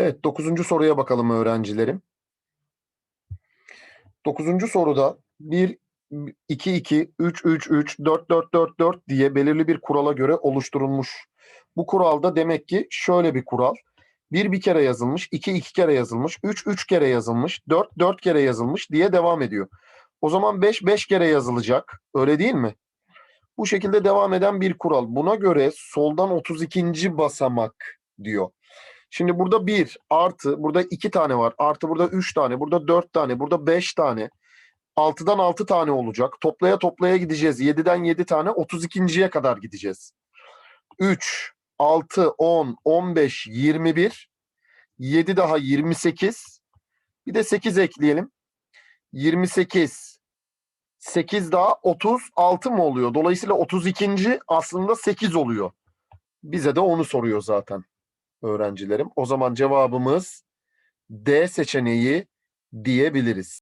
Evet, dokuzuncu soruya bakalım öğrencilerim. Dokuzuncu soruda 1, 2, 2, 3, 3, 3, 4, 4, 4, 4 diye belirli bir kurala göre oluşturulmuş. Bu kuralda demek ki şöyle bir kural. 1 bir kere yazılmış, 2 iki kere yazılmış, 3 üç kere yazılmış, 4 dört kere yazılmış diye devam ediyor. O zaman 5 beş kere yazılacak. Öyle değil mi? Bu şekilde devam eden bir kural. Buna göre soldan 32. basamak diyor. Şimdi burada 1 artı burada 2 tane var. Artı burada 3 tane. Burada 4 tane. Burada 5 tane. 6'dan 6 tane olacak. Toplaya toplaya gideceğiz. 7'den 7 tane 32.ye kadar gideceğiz. 3, 6, 10, 15, 21. 7 daha 28. Bir de 8 ekleyelim. 28. 8 daha 36 mı oluyor? Dolayısıyla 32. aslında 8 oluyor. Bize de onu soruyor zaten öğrencilerim. O zaman cevabımız D seçeneği diyebiliriz.